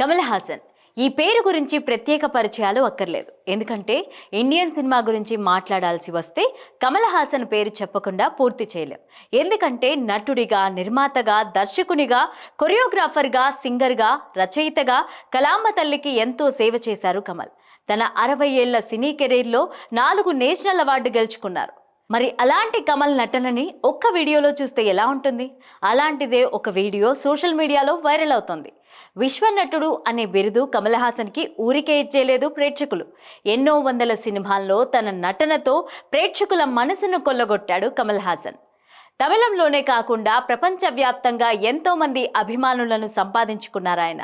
కమల్ హాసన్. ఈ పేరు గురించి ప్రత్యేక పరిచయాలు అక్కర్లేదు. ఎందుకంటే ఇండియన్ సినిమా గురించి మాట్లాడాల్సి వస్తే కమల్ హాసన్ పేరు చెప్పకుండా పూర్తి చేయలేం. ఎందుకంటే నటుడిగా నిర్మాతగా దర్శకునిగా కొరియోగ్రాఫర్గా సింగర్గా రచయితగా కలామ తల్లికి ఎంతో సేవ చేశారు కమల్. తన అరవై ఏళ్ళ సినీ కెరీర్లో నాలుగు నేషనల్ అవార్డు గెలుచుకున్నారు. మరి అలాంటి కమల్ నటనని ఒక్క వీడియోలో చూస్తే ఎలా ఉంటుంది? అలాంటిదే ఒక వీడియో సోషల్ మీడియాలో వైరల్ అవుతుంది. విశ్వనటుడు అనే బిరుదు కమల్ హాసన్కి ఊరికే ఇచ్చేలేదు ప్రేక్షకులు. ఎన్నో వందల సినిమాల్లో తన నటనతో ప్రేక్షకుల మనసును కొల్లగొట్టాడు కమల్ హాసన్ తమిళంలోనే కాకుండా ప్రపంచవ్యాప్తంగా ఎంతోమంది అభిమానులను సంపాదించుకున్నారాయన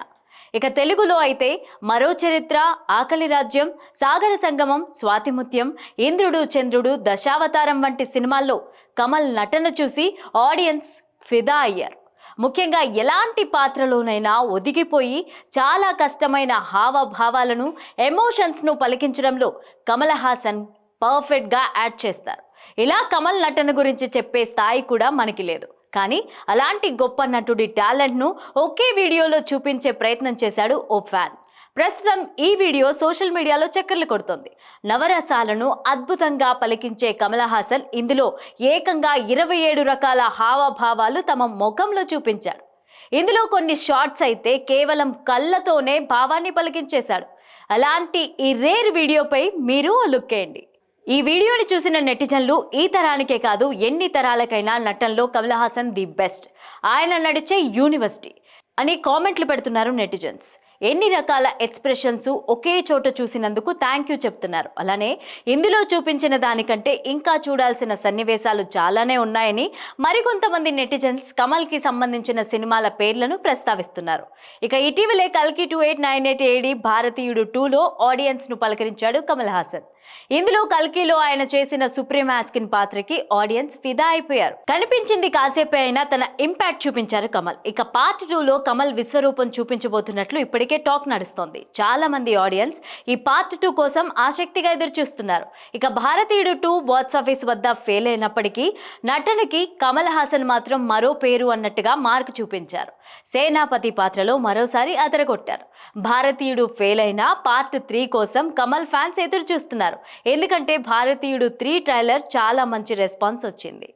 ఇక తెలుగులో అయితే మరో చరిత్ర ఆకలి రాజ్యం సాగర సంగమం స్వాతిముత్యం ఇంద్రుడు చంద్రుడు దశావతారం వంటి సినిమాల్లో కమల్ నటన చూసి ఆడియన్స్ ఫిదా అయ్యారు. ముఖ్యంగా ఎలాంటి పాత్రలోనైనా ఒదిగిపోయి చాలా కష్టమైన హావభావాలను ఎమోషన్స్ను పలికించడంలో కమల్ హాసన్ పర్ఫెక్ట్గా యాడ్ చేస్తారు. ఇలా కమల్ నటన గురించి చెప్పే స్థాయి కూడా మనకి లేదు. కానీ అలాంటి గొప్ప నటుడి టాలెంట్ను ఒకే వీడియోలో చూపించే ప్రయత్నం చేశాడు ఓ ఫ్యాన్. ప్రస్తుతం ఈ వీడియో సోషల్ మీడియాలో చక్కర్లు కొడుతోంది. నవరసాలను అద్భుతంగా పలికించే కమల్ హాసన్ ఇందులో ఏకంగా ఇరవై ఏడు రకాల హావభావాలు తమ ముఖంలో చూపించారు. ఇందులో కొన్ని షార్ట్స్ అయితే కేవలం కళ్ళతోనే భావాన్ని పలికించేశాడు. అలాంటి ఈ రేర్ వీడియోపై మీరు లుక్ వేయండి. ఈ వీడియోని చూసిన నెటిజన్లు ఈ తరానికే కాదు ఎన్ని తరాలకైనా నటనలో కమల్ హాసన్ ది బెస్ట్. ఆయన నడిచే యూనివర్సిటీ అని కామెంట్లు పెడుతున్నారు నెటిజన్స్. ఎన్ని రకాల ఎక్స్ప్రెషన్స్ ఒకే చోట చూసినందుకు థ్యాంక్ యూ చెప్తున్నారు. అలానే ఇందులో చూపించిన దానికంటే ఇంకా చూడాల్సిన సన్నివేశాలు చాలానే ఉన్నాయని మరికొంతమంది నెటిజన్స్ కమల్కి సంబంధించిన సినిమాల పేర్లను ప్రస్తావిస్తున్నారు. ఇక ఇటీవలే కల్కి two eight nine eight AD Bharateeyudu టూలో ఆడియన్స్ను పలకరించాడు కమల్ హాసన్. ఇందులో కల్కిలో ఆయన చేసిన సుప్రీం ఆస్కిన్ పాత్రకి ఆడియన్స్ ఫిదా అయిపోయారు. కనిపించింది కాసేపే అయినా తన ఇంపాక్ట్ చూపించారు కమల్. ఇక పార్ట్ టూలో కమల్ విశ్వరూపం చూపించబోతున్నట్లు ఇప్పటికే టాక్ నడుస్తోంది. చాలా మంది ఆడియన్స్ ఈ పార్ట్ టూ కోసం ఆసక్తిగా ఎదురు చూస్తున్నారు ఇక భారతీయుడు టూ బాక్స్ ఆఫీస్ వద్ద ఫెయిల్ అయినప్పటికీ నటనకి కమల్ హాసన్ మాత్రం మరో పేరు అన్నట్టుగా మార్క్ చూపించారు. సేనాపతి పాత్రలో మరోసారి అదరగొట్టారు. భారతీయుడు ఫెయిల్ అయినా పార్ట్ త్రీ కోసం కమల్ ఫ్యాన్స్ ఎదురు చూస్తున్నారు ఎందుకంటే భారతీయుడు త్రీ ట్రైలర్ చాలా మంచి రెస్పాన్స్ వచ్చింది.